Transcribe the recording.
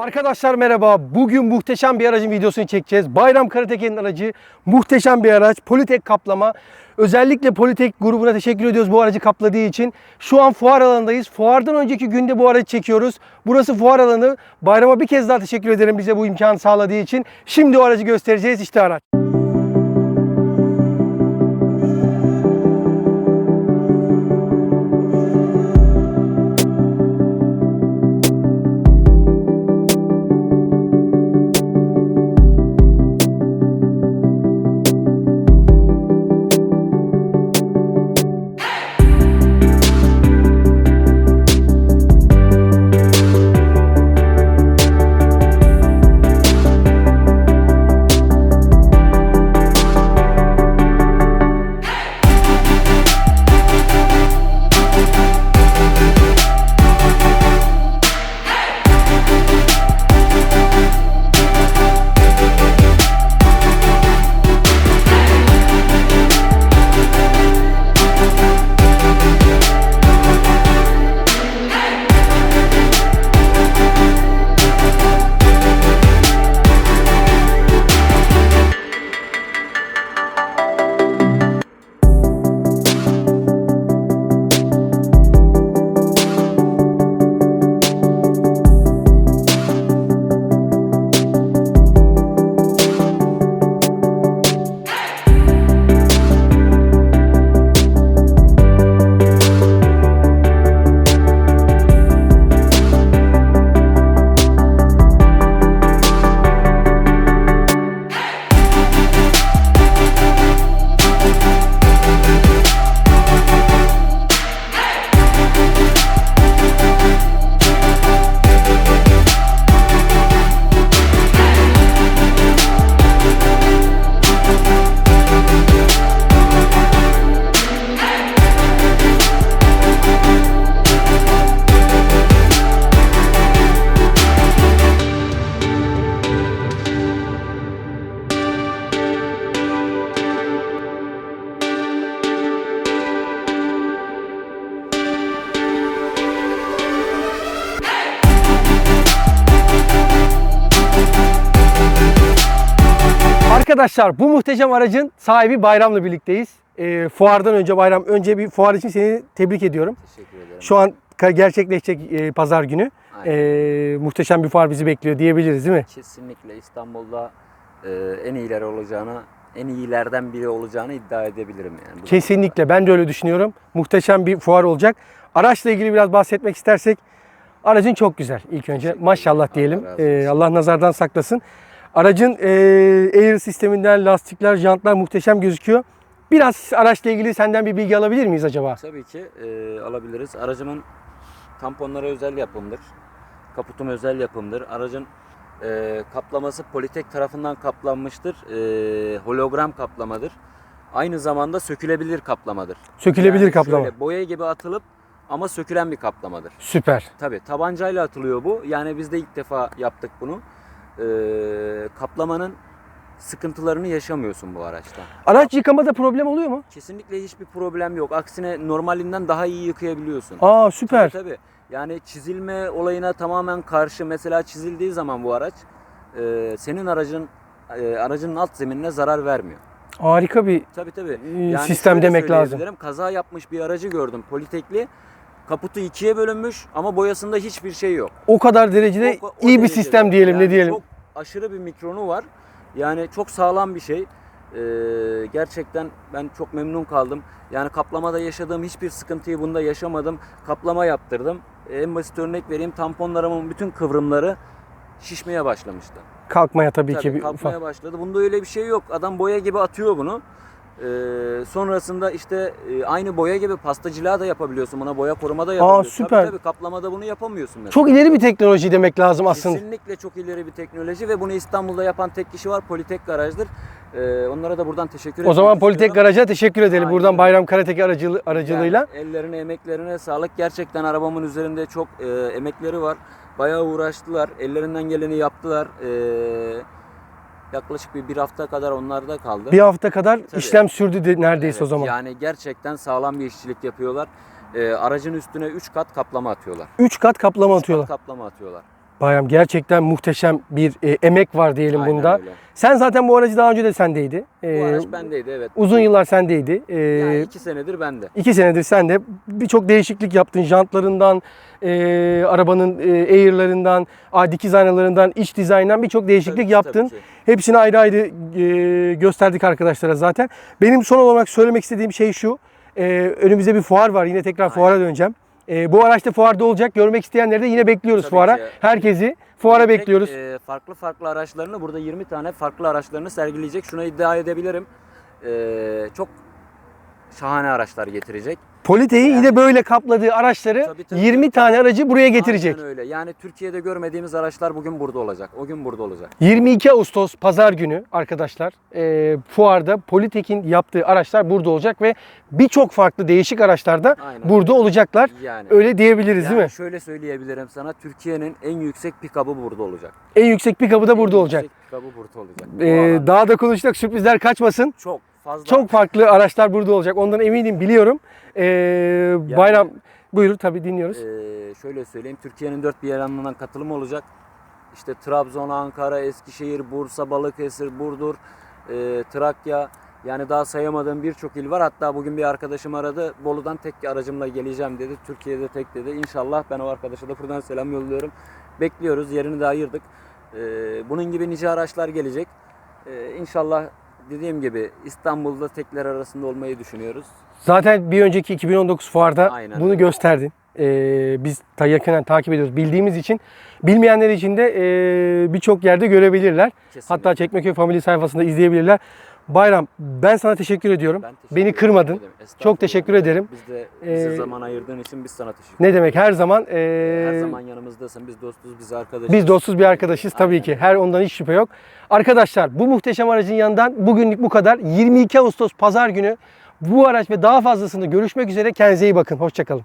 Arkadaşlar merhaba. Bugün muhteşem bir aracın videosunu çekeceğiz. Bayram Karateke'nin aracı muhteşem bir araç. Politek kaplama. Özellikle Politek grubuna teşekkür ediyoruz bu aracı kapladığı için. Şu an fuar alanındayız. Fuardan önceki günde bu aracı çekiyoruz. Burası fuar alanı. Bayrama bir kez daha teşekkür ederim bize bu imkanı sağladığı için. Şimdi o aracı göstereceğiz. İşte araç. Arkadaşlar bu muhteşem aracın sahibi Bayram'la birlikteyiz. Ee, fuardan önce Bayram, önce bir fuar için seni tebrik ediyorum. Teşekkür ederim. Şu an gerçekleşecek e, pazar günü. Aynen. Ee, muhteşem bir fuar bizi bekliyor diyebiliriz değil mi? Kesinlikle İstanbul'da e, en iyiler olacağını, en iyilerden biri olacağını iddia edebilirim yani. Kesinlikle ben de öyle düşünüyorum. Muhteşem bir fuar olacak. Araçla ilgili biraz bahsetmek istersek aracın çok güzel ilk önce. Maşallah diyelim. Allah Ee. Allah nazardan saklasın. Aracın e, air sisteminden lastikler, jantlar muhteşem gözüküyor. Biraz araçla ilgili senden bir bilgi alabilir miyiz acaba? Tabii ki e, alabiliriz. Aracımın tamponları özel yapımdır. Kaputum özel yapımdır. Aracın e, kaplaması Politek tarafından kaplanmıştır. E, hologram kaplamadır. Aynı zamanda sökülebilir kaplamadır. Sökülebilir Yani kaplama. Şöyle boya gibi atılıp ama sökülen bir kaplamadır. Süper. Tabii tabancayla atılıyor bu. Yani biz de ilk defa yaptık bunu. Ee, kaplamanın sıkıntılarını yaşamıyorsun bu araçta. Araç yıkamada problem oluyor mu? Kesinlikle hiçbir problem yok. Aksine normalinden daha iyi yıkayabiliyorsun. Aa süper. Tabii tabii. Yani çizilme olayına tamamen karşı. Mesela çizildiği zaman bu araç e, senin aracın e, aracının alt zeminine zarar vermiyor. Harika bir Tabii tabii. Ee, sistem şöyle demek lazım. Kaza yapmış bir aracı gördüm politekli. Kaputu ikiye bölünmüş ama boyasında hiçbir şey yok. o kadar derecede O- o iyi bir derecede. sistem diyelim Yani ne diyelim. Çok aşırı bir mikronu var. Yani çok sağlam bir şey. Ee, gerçekten ben çok memnun kaldım. Yani kaplamada yaşadığım hiçbir sıkıntıyı bunda yaşamadım. Kaplama yaptırdım. En basit örnek vereyim. Tamponlarımın bütün kıvrımları şişmeye başlamıştı. Kalkmaya tabii, Tabii ki bir kalkmaya ufak. başladı. Bunda öyle bir şey yok. Adam boya gibi atıyor bunu. Ee, sonrasında işte e, aynı boya gibi pastacılığa da yapabiliyorsun. Buna boya koruma da yapabiliyorsun. süper. Tabii, tabii kaplamada bunu yapamıyorsun mesela. Çok ileri bir teknoloji demek lazım aslında. Kesinlikle çok ileri bir teknoloji ve bunu İstanbul'da yapan tek kişi var. Politek Garaj'dır. Ee, onlara da buradan teşekkür O zaman Politek. Garaj'a teşekkür edelim. Aynen Buradan. Bayram Karateki aracılığı, aracılığıyla. Ellerine, emeklerine sağlık. Gerçekten arabamın üzerinde çok e, emekleri var. bayağı uğraştılar. Ellerinden geleni yaptılar. Ee, yaklaşık bir, bir hafta kadar onlarda kaldı. Bir hafta kadar Tabii. işlem sürdü de, neredeyse Evet, o zaman. Yani gerçekten sağlam bir işçilik yapıyorlar. Ee, aracın üstüne 3 kat kaplama atıyorlar. 3 kat kaplama Üç atıyorlar. kat kaplama atıyorlar. Bayram gerçekten muhteşem bir e, emek var diyelim Aynen bunda. öyle. Sen zaten bu aracı daha önce de sendeydi. Bu Ee, araç bendeydi evet. uzun yıllar sendeydi. Ee, Yani 2 senedir bende. iki senedir sen de birçok değişiklik yaptın. Jantlarından, e, arabanın e, air'larından, dikiz aynalarından, iç dizaynından birçok değişiklik Tabii ki, yaptın. tabii ki. Hepsini ayrı ayrı e, gösterdik arkadaşlara zaten. Benim son olarak söylemek istediğim şey şu. E, önümüzde bir fuar var. Yine tekrar Aynen. fuara döneceğim. E, bu araçta fuarda olacak. Görmek isteyenleri de yine bekliyoruz Tabii fuara. ki. Herkesi fuara Gelecek, bekliyoruz. e, farklı farklı araçlarını burada 20 tane farklı araçlarını sergileyecek. Şuna iddia edebilirim. E, çok şahane araçlar getirecek. Polite'yi yani- yine böyle kapladığı araçları Tabii, tabii, 20 tabii. tane aracı buraya getirecek. Aynen öyle. Yani Türkiye'de görmediğimiz araçlar bugün burada olacak. O gün burada olacak. 22 Ağustos pazar günü arkadaşlar e, fuarda Politek'in yaptığı araçlar burada olacak ve birçok farklı değişik araçlar da Aynen. burada olacaklar. Yani, Öyle diyebiliriz yani değil mi? şöyle söyleyebilirim sana. Türkiye'nin en yüksek pikabı burada olacak. En yüksek pick-up'ı da burada En olacak. yüksek pikabı burada olacak. E, alanda daha da konuştuk sürprizler kaçmasın. çok fazla. Çok farklı araçlar burada olacak. Ondan eminim biliyorum. E, bayram buyur tabii dinliyoruz. Ee, şöyle söyleyeyim. Türkiye'nin dört bir yanından katılım olacak. İşte Trabzon, Ankara, Eskişehir, Bursa, Balıkesir, Burdur, e, Trakya. Yani daha sayamadığım birçok il var. Hatta bugün bir arkadaşım aradı. Bolu'dan tek aracımla geleceğim dedi. Türkiye'de tek dedi. İnşallah ben o arkadaşa da buradan selam yolluyorum. Bekliyoruz. Yerini de ayırdık. Ee, bunun gibi nice araçlar gelecek. Ee, inşallah dediğim gibi İstanbul'da tekler arasında olmayı düşünüyoruz. Zaten bir önceki 2019 fuarda Aynen bunu gösterdin. Ee, biz yakından takip ediyoruz. Bildiğimiz için bilmeyenler için de e, birçok yerde görebilirler. Kesinlikle. Hatta Çekmeköy Family sayfasında izleyebilirler. Bayram ben sana teşekkür ediyorum. Ben teşekkür Beni kırmadın. Çok teşekkür ederim. Biz de bize Ee, zaman ayırdığın için biz sana teşekkür Ne demek her zaman e, Her zaman yanımızdasın. Biz dostuz, biz arkadaşız. biz dostuz bir arkadaşız tabii Aynen. ki. Her ondan hiç şüphe yok. Arkadaşlar bu muhteşem aracın yanından bugünlük bu kadar. 22 Ağustos pazar günü bu araç ve daha fazlasını görüşmek üzere. Kendinize iyi bakın. Hoşçakalın.